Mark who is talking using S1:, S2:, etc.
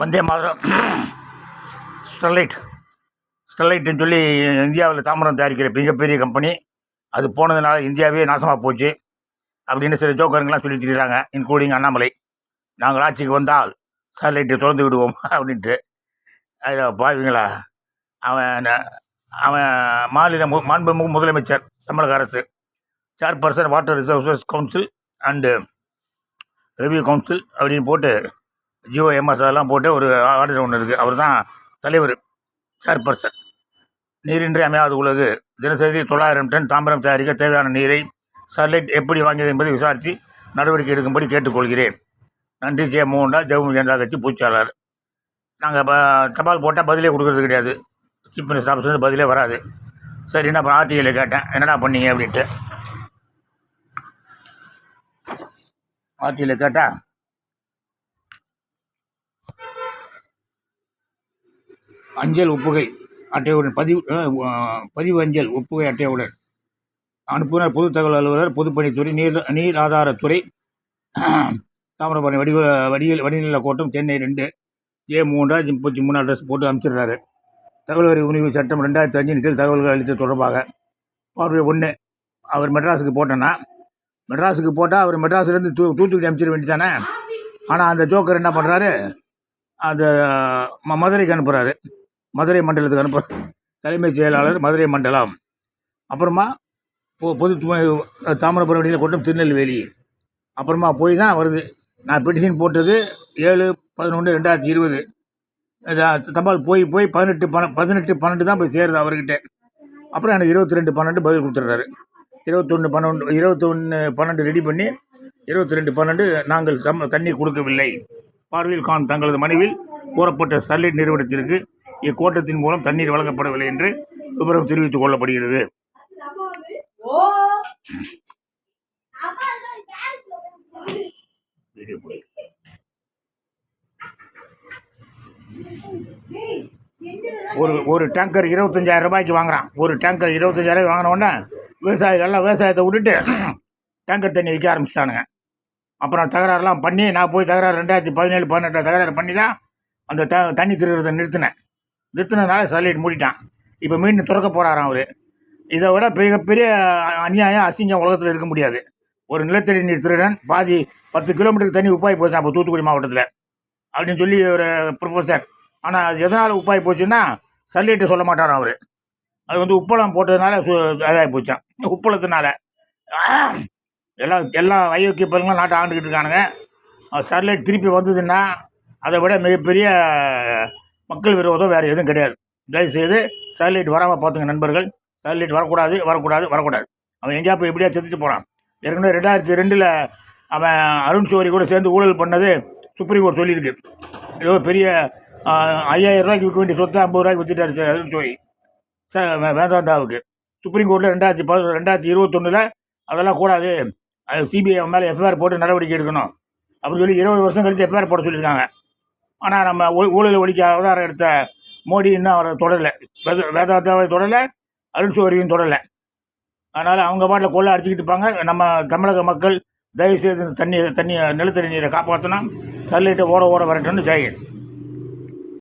S1: வந்தே மாதிரம். Sterlite. ஸ்டெர்லைட்னு சொல்லி இந்தியாவில் தாமிரம் தயாரிக்கிற மிகப்பெரிய கம்பெனி. அது போனதுனால இந்தியாவே நாசமாக போச்சு. அப்படின்னு சில ஜோக்கருங்கெலாம் சொல்லி திரிகிறாங்க இன்க்ளூடிங் அண்ணாமலை. நாங்கள் ஆட்சிக்கு வந்தால் ஸ்டெர்லைட்டை திறந்து விடுவோம் அப்படின்ட்டு. அது பாவீங்களா அவன் அவன் மாநில மாண்புமிகு முதலமைச்சர் தமிழக அரசு. Chairperson water resources council and review council அப்படின்னு போட்டு ஜியோ எம்எஸ் அதெல்லாம் போட்டு ஒரு ஆர்டர் ஒன்று இருக்குது அவர் தான் தலைவர் சேர்பர்சன் நீரின்றி அமையாத உலகு. தினசரி தொள்ளாயிரம் டன் தாமிரம் தயாரிக்க தேவையான நீரை ஸ்டெர்லைட் எப்படி வாங்கியது என்பதை விசாரித்து நடவடிக்கை எடுக்கும்படி கேட்டுக்கொள்கிறேன். நன்றி ஜெய மோகன்டா ஜெகமு ஜனதா கட்சி பூச்சாளர். நாங்கள் இப்போ தபால் போட்டால் பதிலே கொடுக்கறது கிடையாது. சீஃப் மினிஸ்டர் ஆஃபீஸ் வந்து பதிலே வராது. சரி என்ன அப்புறம் ஆர்டிஐயில் கேட்டேன். என்னடா பண்ணீங்க அப்படின்ட்டு. ஆர்டிஐயில் கேட்டால் அஞ்சல் ஒப்புகை அட்டையுடன் பதிவு பதிவு அஞ்சல் ஒப்புகை அட்டையுடன் அனுப்புனர் பொது தகவல் அலுவலர் பொதுப்பணித்துறை நீர் நீர் ஆதாரத்துறை தாமிரபரணி வடிவ வடிவில் வடிநில கோட்டம் சென்னை ரெண்டு ஏ மூன்றாயிரத்தி முப்பத்தி மூணு அட்ரஸ் போட்டு அனுப்பிச்சிடுறாரு. தகவல் வரி உரிமை சட்டம் ரெண்டாயிரத்தி அஞ்சின் கீழ் தகவல்கள் அளித்த தொடர்பாக பார்வை ஒன்று அவர் மெட்ராஸுக்கு போட்டேன்னா மெட்ராஸுக்கு போட்டால் அவர் மெட்ராஸ்லேருந்து தூ தூத்துக்குடி அனுப்பிச்சிட வேண்டியதானே ஆனால் அந்த ஜோக்கர் என்ன பண்ணுறாரு அந்த ம- மதுரைக்கு அனுப்புகிறாரு மதுரை மண்டலத்துக்கு அனுப்ப தலைமைச் செயலாளர் மதுரை மண்டலம். அப்புறமா பொ பொது தாமிரபுரம் தாமிரபரணி வடிநில திருநெல்வேலி. அப்புறமா போய் தான் வருது. நான் பெட்டிஷன் போட்டது ஏழு பதினொன்று ரெண்டாயிரத்தி இருபது. தபால் போய் போய் பதினெட்டு பன பதினெட்டு பன்னெண்டு தான் போய் சேருது அவர்கிட்ட. அப்புறம் எனக்கு இருபத்தி ரெண்டு பன்னெண்டு பதில் கொடுத்துட்றாரு. இருபத்தொன்று பன்னெண்டு இருபத்தொன்று பன்னெண்டு ரெடி பண்ணி இருபத்தி ரெண்டு பன்னெண்டு நாங்கள் தம் தண்ணீர் கொடுக்கவில்லை. பார்வையில் காணும் தங்களது மனைவில் கூறப்பட்ட ஸ்டெர்லைட் நிறுவனத்திற்கு இக்கோட்டத்தின் மூலம் தண்ணீர் வழங்கப்படவில்லை என்று விவரம் தெரிவித்துக் கொள்ளப்படுகிறது. ஒரு ஒரு டேங்கர் இருபத்தஞ்சாயிரம் ரூபாய்க்கு வாங்குறான். ஒரு டேங்கர் இருபத்தஞ்சாயிரம் ரூபாய் வாங்கின உடனே விவசாயிகள்லாம் விவசாயத்தை விட்டுட்டு டேங்கர் தண்ணி விற்க ஆரம்பிச்சிட்டானுங்க. அப்புறம் தகராறுலாம் பண்ணி நான் போய் தகராறு ரெண்டாயிரத்தி பதினேழு பதினெட்டு தகராறு பண்ணி தான் அந்த த தண்ணி திருடுறதை நிறுத்தினேன். நிறுத்தினதுனால சல்லைட் மூடிட்டான். இப்போ மீண்டும் திறக்க போகிறாராம் அவர். இதை விட மிகப்பெரிய அநியாயம் அசிங்கம் உலகத்தில் இருக்க முடியாது. ஒரு நிலத்தடி நீர் திருடன் பாதி பத்து கிலோமீட்டருக்கு தண்ணி உப்பாய் போச்சு அப்போ தூத்துக்குடி மாவட்டத்தில். அப்படின்னு சொல்லி ஒரு ப்ரொஃபஸர் ஆனால் அது எதனால் உப்பாய் போச்சுன்னா சல்லிட்டு சொல்ல மாட்டாராம் அவர். அது வந்து உப்பளம் போட்டதுனால சு- இதாகி போச்சான் உப்பளத்தினால. எல்லாம் எல்லா அயோக்கிய பருங்களும் நாட்டை ஆண்டுக்கிட்டு இருக்கானுங்க. ஸ்டெர்லைட் திருப்பி வந்ததுன்னா அதை விட மிகப்பெரிய மக்கள் விரோதம் வேறு எதுவும் கிடையாது. தயவுசெய்து சேட்டலைட் வராமல் பார்த்துங்க நண்பர்கள். சேட்டலைட் வரக்கூடாது வரக்கூடாது வரக்கூடாது. அவன் எங்கேயா போய் எப்படியா செத்துட்டு போகிறான் ஏற்கனவே ரெண்டாயிரத்தி ரெண்டில் அவன் அருண் சோரி கூட சேர்ந்து ஊழல் பண்ணது சுப்ரீம் கோர்ட் சொல்லியிருக்கு. ஏதோ பெரிய ஐயாயிரம் ரூபாய்க்கு விற்க வேண்டிய சொத்தை ஐம்பது ரூபாய்க்கு வித்துட்டாரு அருண் சோரி. ச வேதாந்தாவுக்கு. சுப்ரீம் கோர்ட்டில் ரெண்டாயிரத்தி பதி ரெண்டாயிரத்தி இருபத்தொன்னில் அதெல்லாம் கூடாது. அது சிபிஐ மேலே எஃப்ஐஆர் போட்டு நடவடிக்கை எடுக்கணும். அப்படின்னு சொல்லி இருபது வருஷம் கழித்து எஃப்ஐஆர் போட சொல்லியிருக்காங்க. ஆனால் நம்ம ஊழல் ஒழிக்க அவதாரம் எடுத்த மோடி இன்னும் அவரை தொடரலை. வேத வேதாந்தாவை தொடரலை அருண் சோரியும் தொடரலை. அதனால் அவங்க பாட்டில் கொள்ள அடிச்சுக்கிட்டு இருப்பாங்க. நம்ம தமிழக மக்கள் தயவுசெய்து இந்த தண்ணி தண்ணி நிலத்தடி நீரை காப்பாற்றணும் சல்லிட்டு ஓட ஓட வரட்டும்னு ஜெயகன்